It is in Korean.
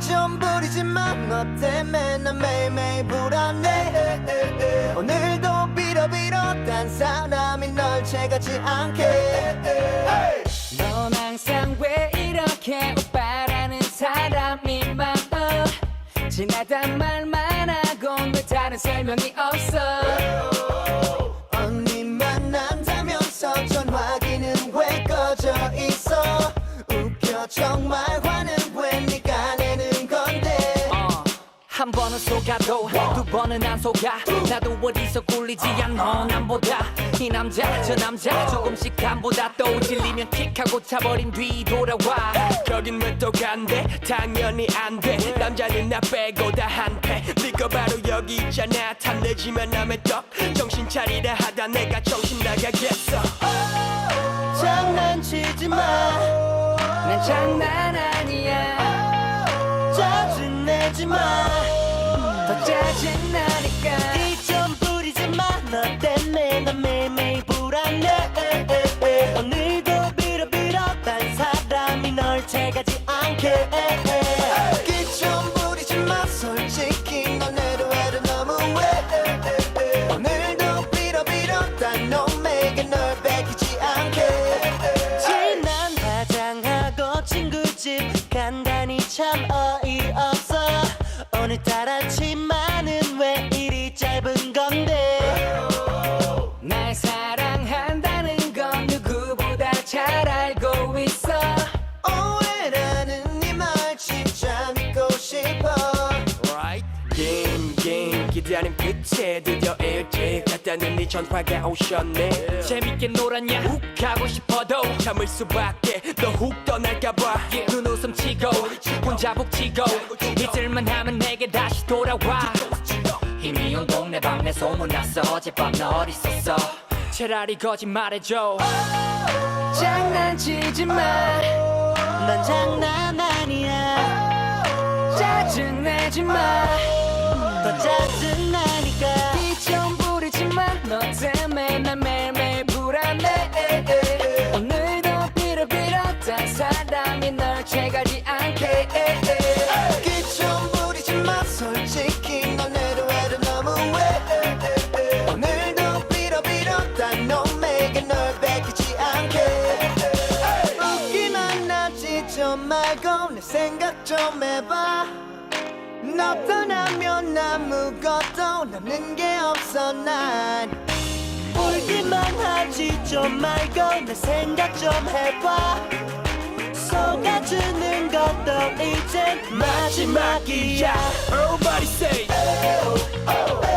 기좀 부리지만 너 때문에 난 매일매일 불안해. 오늘도 빌어빌어 딴 사람이 널 채가지 않게. 넌 항상 왜 이렇게 오빠라는 사람이 많아? 지나단 말만 하곤 왜 다른 설명이 없어? 언니 만난다면서 전화기는 왜 꺼져 있어? 웃겨 정말 화는 번은 속아도 두 번은 안 속아. 나도 어디서 꿀리지 않아 남보다. 이 남자 저 남자 조금씩 간보다 또 질리면 킥하고 차버린 뒤 돌아와. 거긴 왜또 간대? 당연히 안돼. 남자는 나 빼고 다 한패. 네가 바로 여기 있잖아. 탐내지만 남의 떡. 정신 차리라 하다 내가 정신 나가겠어. 장난치지 마. 난 장난 아니야. 짜증내지 마 더 짜증나니까. 기좀 부리지 마너 때문에 난 매일매일 불안해. 오늘도 빌어 빌어 딴 사람이 널 채가지 않게. 기좀 부리지 마 솔직히 넌 해도 너무해. 오늘도 빌어 빌어 딴 놈에게 널 뺏기지 않게. 지난 화장하고 친구집 간다니 참 짧은 건데 날 사랑한다는 건 누구보다 잘 알고 있어. 오해라는 네말 진짜 믿고 싶어. Right. 기다림 끝에 드디어 일찍 갔다는 네 전화가 오셨네. 재밌게 놀았냐? 훅 가고 싶어도 참을 수밖에 너 훅 떠날까봐. 눈웃음 치고 혼자 북치고 이틀만 하면 내게 다시 돌아와 이미 온 동네 방네 소문났어. 어젯밤 너 어디 있었어? 차라리 거짓말해줘. 장난치지 마난 장난 아니야. 짜증내지 마더 더 짜증나니까. 이좀 부리지 마너 때문에 난 매일매일 불안해. 오늘도 빌어빌어 딴 사람이 널 채가지 않게 넌 말고 내 생각 좀 해봐. 너 떠나면 아무것도 남는 게 없어 난. 울기만 하지 좀 말고 내 생각 좀 해봐. 속아주는 것도 이젠 마지막이야. Everybody say oh, oh. oh.